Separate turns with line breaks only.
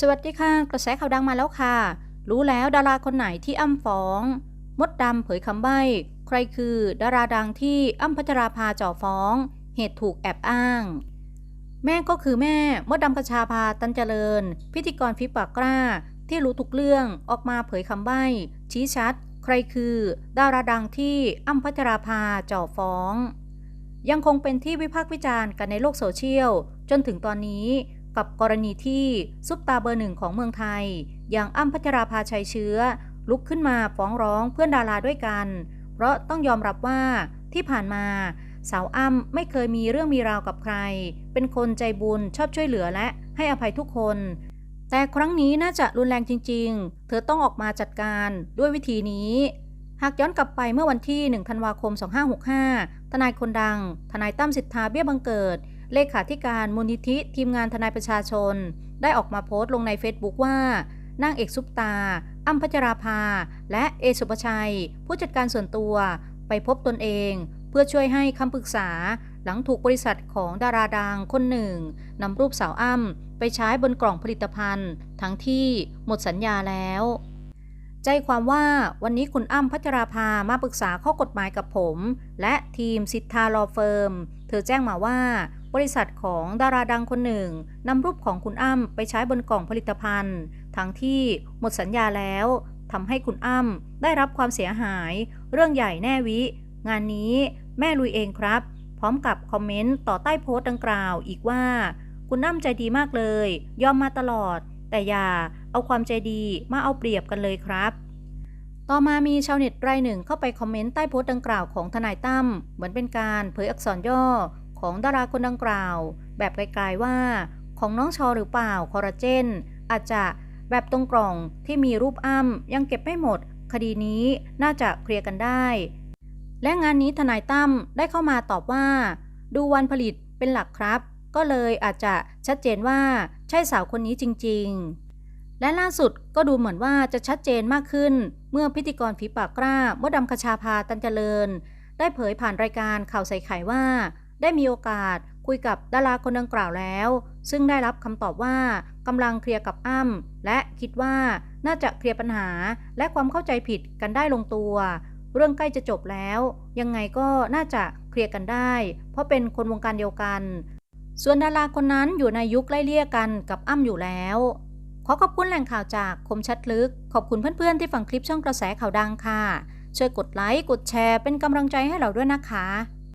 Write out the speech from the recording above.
สวัสดีค่ะ กระแสข่าวดังมาแล้วค่ะ รู้แล้วดาราคนไหนที่อ้ำฟ้อง มดดำเผยคำใบ้ ใครคือดาราดังที่อ้ำพัชราภาจ่อฟ้อง เหตุถูกแอบอ้าง แม่ก็คือแม่มดดำกระชาภาตันเจริญ พิธีกรฟิปากกล้า ที่รู้ทุกเรื่องออกมาเผยคำใบ้ ชี้ชัด ใครคือ ดาราดังที่อ้ำพัชราภาจ่อฟ้อง ยังคงเป็นที่วิพากษ์วิจารณ์กันในโลกโซเชียลจนถึงตอนนี้ กับกรณีที่ซุปตาเบอร์หนึ่งของเมืองไทย อย่างอ้ำพัชราภาชัยเชื้อ ลุกขึ้นมาฟ้องร้องเพื่อนดาราด้วยกัน เพราะต้องยอมรับว่าที่ผ่านมาสาวอ้ำไม่เคยมีเรื่องมีราวกับใคร เป็นคนใจบุญชอบช่วยเหลือและให้อภัยทุกคน แต่ครั้งนี้น่าจะรุนแรงจริง ๆ เธอต้องออกมาจัดการด้วยวิธีนี้ หากย้อนกลับไปเมื่อวันที่ 1 ธันวาคม 2565 ทนายคนดัง ทนายตั้มสิทธาเบี้ยบังเกิด เลขาธิการมูลนิธิทีมงานทนายประชาชน ได้ออกมาโพสต์ลงในเฟซบุ๊กว่านางเอกซุปตาอ้ำพัชราภา และเอสุปชัย ผู้จัดการส่วนตัวไปพบตนเอง เพื่อช่วยให้คำปรึกษา หลังถูกบริษัทของดาราดังคนหนึ่งนำรูปสาวอ้ำไปใช้บนกล่องผลิตภัณฑ์ ทั้งที่หมดสัญญาแล้ว ใจความว่าวันนี้คุณอ้ำพัชราภามาปรึกษาข้อกฎหมายกับผม และทีมสิทธาลอเฟิร์ม เธอแจ้งมาว่า บริษัทของดาราดังคนหนึ่งนำรูปของคุณอ้ำไปใช้บนกล่องผลิตภัณฑ์ ทั้งที่หมดสัญญาแล้วทำให้คุณอ้ำได้รับความเสียหาย เรื่องใหญ่แน่วิ งานนี้แม่ลุยเองครับ พร้อมกับคอมเมนต์ต่อใต้โพสต์ดังกล่าวอีกว่า คุณอ้ำใจดีมากเลย ยอมมาตลอด แต่อย่าเอาความใจดีมาเอาเปรียบกันเลยครับต่อมามีชาวเน็ตรายหนึ่งเข้าไปคอมเมนต์ใต้โพสต์ดังกล่าวของทนายตั้มเหมือนเป็นการเผยอักษรย่อ ของดาราคนดังกล่าว แบบไกลๆว่า ของน้องชอหรือเปล่าคอลลาเจน อาจจะแบบตรงกล่องที่มีรูปอ้ำยังเก็บไม่หมด คดีนี้น่าจะเคลียร์กันได้ และงานนี้ทนายตั้มได้เข้ามาตอบว่า ดูวันผลิตเป็นหลักครับ ก็เลยอาจจะชัดเจนว่าใช่สาวคนนี้จริง ๆ และล่าสุดก็ดูเหมือนว่าจะชัดเจนมากขึ้น เมื่อพิธีกรฝีปากกล้ามดดำคชาพาตันเจริญ ได้เผยผ่านรายการข่าวใส่ไข่ว่า ได้มีโอกาสคุยกับดาราคนดังกล่าวแล้ว ซึ่งได้รับคำตอบว่ากำลังเคลียร์กับอ้ำและคิดว่าน่าจะเคลียร์ปัญหาและความเข้าใจผิดกันได้ลงตัว เรื่องใกล้จะจบแล้ว ยังไงก็น่าจะเคลียร์กันได้ เพราะเป็นคนวงการเดียวกัน ส่วนดาราคนนั้นอยู่ในยุคไล่เลี่ยกันกับอ้ำอยู่แล้ว ขอขอบคุณแหล่งข่าวจากคมชัดลึก ขอบคุณเพื่อนๆที่ฟังคลิปช่องกระแสข่าวดังค่ะช่วยกดไลค์กดแชร์เป็นกำลังใจให้เราด้วยนะคะ